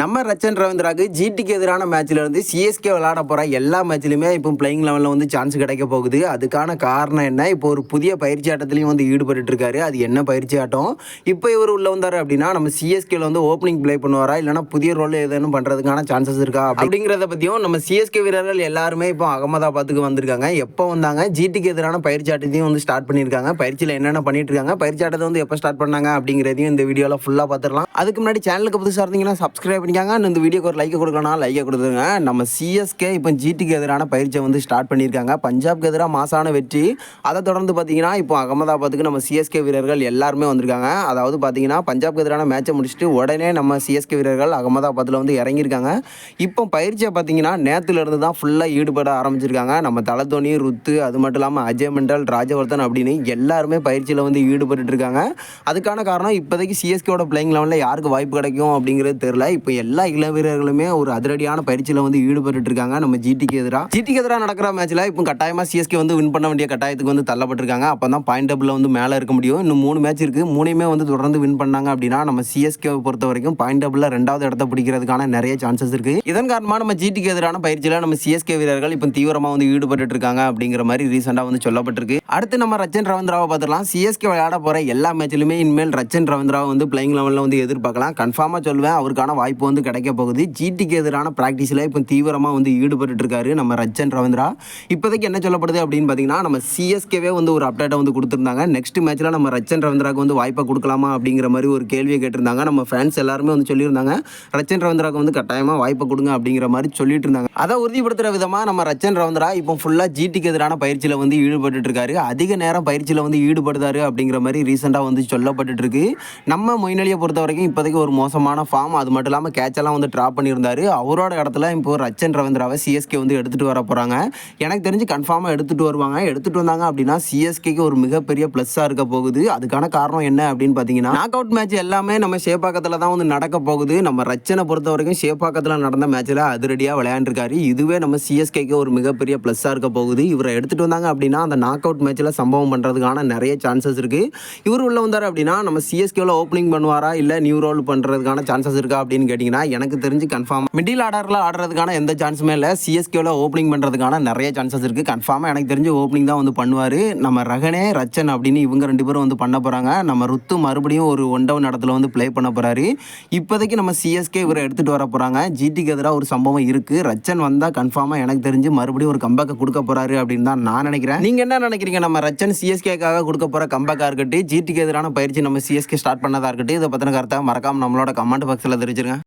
நம்ம ரச்சன் ரவீந்திராக்கு ஜிடிக்கு எதிரான மேட்ச்ல இருந்து சிஎஸ்கே விளாட போற எல்லா மேட்ச்லையுமே இப்போ பிளேயிங் லெவலில் வந்து சான்ஸ் கிடைக்க போகுது. அதுக்கான காரணம் என்ன? இப்போ ஒரு புதிய பயிற்சி ஆட்டத்திலையும் வந்து ஈடுபட்டு இருக்காரு. அது என்ன பயிற்சி ஆட்டம்? இப்போ இவர் உள்ள வந்தார் அப்படின்னா நம்ம சிஎஸ்கேல வந்து ஓப்பனிங் ப்ளே பண்ணுவாரா? இல்லைனா புதிய ரோல் ஏதேனும் பண்றதுக்கான சான்சஸ் இருக்கா? அப்படிங்கிறத பத்தியும் நம்ம சிஎஸ்கே வீரர்கள் எல்லாருமே இப்போ அகமதாபாத்துக்கு வந்திருக்காங்க. எப்போ வந்தாங்க? ஜிடிக்கு எதிரான பயிற்சி ஆட்டத்தையும் வந்து ஸ்டார்ட் பண்ணியிருக்காங்க. பயிற்சியில் என்னென்ன பண்ணிட்டு இருக்காங்க பயிற்சி ஆட்டத்தை வந்து எப்போ ஸ்டார்ட் பண்ணாங்க அப்படிங்கிறதையும் இந்த வீடியோவில் ஃபுல்லாக பார்த்துடலாம். அதுக்கு முன்னாடி சேனலுக்கு புதுசாக இருந்தீங்கன்னா சப்ஸ்கிரைப் பண்ணிக்காங்க இந்த வீடியோக்கு ஒரு லைக் கொடுக்கலாம் லைக்கை கொடுத்துருங்க. நம்ம சிஎஸ்கே இப்போ ஜிடிக்கு எதிரான பயிற்சியை வந்து ஸ்டார்ட் பண்ணியிருக்காங்க. பஞ்சாப்க்கு எதிராக மாசான வெற்றி. அதை தொடர்ந்து பார்த்தீங்கன்னா இப்போ அகமதாபாத்துக்கு நம்ம சிஎஸ்கே வீரர்கள் எல்லாருமே வந்திருக்காங்க. அதாவது பார்த்தீங்கன்னா பஞ்சாப்க்கு எதிரான மேட்சை முடிச்சுட்டு உடனே நம்ம சிஎஸ்கே வீரர்கள் அகமதாபாத்தில் வந்து இறங்கியிருக்காங்க. இப்போ பயிற்சியை பார்த்தீங்கன்னா நேற்றுலேருந்து தான் ஃபுல்லாக ஈடுபட ஆரம்பிச்சிருக்காங்க. நம்ம தலத்தோனி ருத்து அது மட்டும் இல்லாமல் அஜய் மண்டல் ராஜவர்தன் அப்படின்னு எல்லாருமே பயிற்சியில் வந்து ஈடுபட்டு இருக்காங்க. அதுக்கான காரணம் இப்போதைக்கு சிஎஸ்கேவோட பிளேயிங் லெவனில் யாருக்கு வாய்ப்பு கிடைக்கும் அப்படிங்கிறது தெரில இப்போ எல்லா இள வீரர்களுமே ஒரு அதிரடியான பயிற்சியில் வந்து ஈடுபட்டு இருக்காங்க நம்ம ஜிடிக்கு எதிராக ஜிடிக்கு எதிராக நடக்கிற மேட்ச்சில் இப்போ கட்டாயமாக சிஎஸ்கே வந்து வின் பண்ண வேண்டிய கட்டாயத்துக்கு வந்து தள்ளப்பட்டிருக்காங்க. அப்போ தான் பாயிண்ட் டபுளில் வந்து மேலே இருக்க முடியும். இன்னும் மூணு மேட்ச் இருக்குது மூணையுமே வந்து தொடர்ந்து வின் பண்ணாங்க அப்படின்னா நம்ம சிஎஸ்கே பொறுத்த வரைக்கும் பாயிண்ட் டபுளில் ரெண்டாவது இடத்த பிடிக்கிறதுக்கான நிறைய சான்சஸ் இருக்குது இதன் காரணமாக நம்ம ஜிடிக்கு எதிரான பயிற்சியில் நம்ம சிஎஸ்கே வீரர்கள் இப்போ தீவிரமாக வந்து ஈடுபட்டு இருக்காங்க அப்படிங்கிற மாதிரி ரீசெண்டாக வந்து சொல்லப்பட்டிருக்கு. அடுத்து நம்ம ரச்சன் ரவீந்திராவை பார்த்துக்கலாம் சிஎஸ்கே விளையாட போகிற எல்லா மேட்ச்லையுமே இனிமேல் ரச்சன் ரவீந்திராவை வந்து பிளேயிங் லெவலில் வந்து எதிர்பார்க்கலாம். கன்ஃபார்மாக சொல்லுவேன். அவருக்கான வாய்ப்பு வந்து கிடைக்க போகுது. ஜிடிக்கு எதிரான ப்ராக்டிஸில் இப்போ தீவிரமாக வந்து ஈடுபட்டு இருக்காரு நம்ம ரச்சன் ரவீந்திரா. இப்போதைக்கு என்ன சொல்லப்படுது அப்படின்னு பார்த்தீங்கன்னா நம்ம சிஎஸ்கேவே வந்து ஒரு அப்டேட்டை வந்து கொடுத்துருந்தாங்க. நெக்ஸ்ட் மேட்ச்சில் நம்ம ரச்சன் ரவீந்திராவுக்கு வந்து வாய்ப்பை கொடுக்கலாமா அப்படிங்கிற மாதிரி ஒரு கேள்வியை கேட்டிருந்தாங்க. நம்ம ஃபேன்ஸ் எல்லாருமே வந்து சொல்லியிருந்தாங்க. ரச்சன் ரவீந்திராவுக்கு வந்து கட்டாயமாக வாய்ப்பை கொடுங்க அப்படிங்கிற மாதிரி சொல்லிட்டு இருந்தாங்க அதை உறுதிப்படுத்துகிற விதமாக நம்ம ரச்சன் ரவீந்திரா இப்போ ஃபுல்லாக ஜிடிக்கு எதிரான பயிற்சியில் வந்து ஈடுபட்டு இருக்காரு அதிக நேரம் பயிற்சியில் வந்து ஈடுபடுதாரு அப்படிங்கிற மாதிரி ரீசெண்டாக வந்து சொல்லப்பட்டு இருக்கு நம்ம மொயினலியை பொறுத்த வரைக்கும் இப்போதைக்கு ஒரு மோசமான ஃபார்ம் அது மட்டும் இல்லாமல் கேட்செல்லாம் வந்து ட்ராப் பண்ணியிருந்தார். அவரோட இடத்துல இப்போ ரச்சன் ரவீந்திராவை சிஎஸ்கே வந்து எடுத்துகிட்டு வர போகிறாங்க எனக்கு தெரிஞ்சு கன்ஃபார்மாக எடுத்துகிட்டு வருவாங்க. எடுத்துகிட்டு வந்தாங்க அப்படின்னா சிஎஸ்கேக்கு ஒரு மிகப்பெரிய ப்ளஸ்ஸாக இருக்க போகுது. அதுக்கான காரணம் என்ன அப்படின்னு பார்த்தீங்கன்னா நாக் அவுட் மேட்ச் எல்லாமே நம்ம சேப்பாக்கத்தில் தான் வந்து நடக்க போகுது. நம்ம ரச்சனை பொறுத்த வரைக்கும் சேப்பாக்கத்தில் நடந்த மேட்ச்சில் அதிரடியாக விளையாண்டுருக்காரு. இதுவே நம்ம சிஎஸ்கேக்கு ஒரு மிகப்பெரிய ப்ளஸ்ஸாக இருக்க போகுது. இவரை எடுத்துகிட்டு வந்தாங்க அப்படின்னா அந்த நாக் அவுட் மேட்ச்சில் சம்பவம் பண்ணுறதுக்கான நிறைய சான்சஸ் இருக்குது இவர் உள்ளே வந்தார் அப்படின்னா நம்ம சிஎஸ்கேவில் ஓப்பனிங் பண்ணுவாரா? இல்லை நியூ ரோல் பண்ணுறதுக்கான சான்சஸ் இருக்கா அப்படின்னு கேட்டிங்கன்னா எனக்கு தெரிஞ்சு கன்ஃபார்ம் மிடில் ஆர்டரில் ஆடுறதுக்கான எந்த சான்ஸுமே இல்லை. சிஎஸ்கேவில் ஓப்பனிங் பண்ணுறதுக்கான நிறைய சான்சஸ் இருக்குது கன்ஃபார்மாக எனக்கு தெரிஞ்சு ஓப்பனிங் தான் வந்து பண்ணுவார். நம்ம ரகனே ரச்சன் அப்படின்னு இவங்க ரெண்டு பேரும் வந்து பண்ண போகிறாங்க நம்ம ருத்து மறுபடியும் ஒரு ஒன் டவுன் இடத்துல வந்து ப்ளே பண்ண போகிறாரு இப்போதைக்கு நம்ம சிஎஸ்கே இவரை எடுத்துகிட்டு வர போகிறாங்க ஜிடிக்கு எதிராக ஒரு சம்பவம் இருக்குது ரச்சன் வந்தால் கன்ஃபார்மாக எனக்கு தெரிஞ்சு மறுபடியும் ஒரு கம்பேக்கை கொடுக்க போகிறாரு அப்படின்னு தான் நான் நினைக்கிறேன். நீங்கள் என்ன நினைக்கிறீங்க? நம்ம ரச்சன் சிஎஸ்கேக்காக கொடுக்க போகிற கம்பேக்காக இருக்கட்டும் ஜிடிக்கு எதிரான பயிற்சி நம்ம சிஎஸ்கே ஸ்டார்ட் பண்ணதாக இருக்கட்டும் இதை பற்றின கருத்தாக மறக்காமல் நம்மளோட கமெண்ட் பாக்ஸில் தெரிஞ்சிருங்க.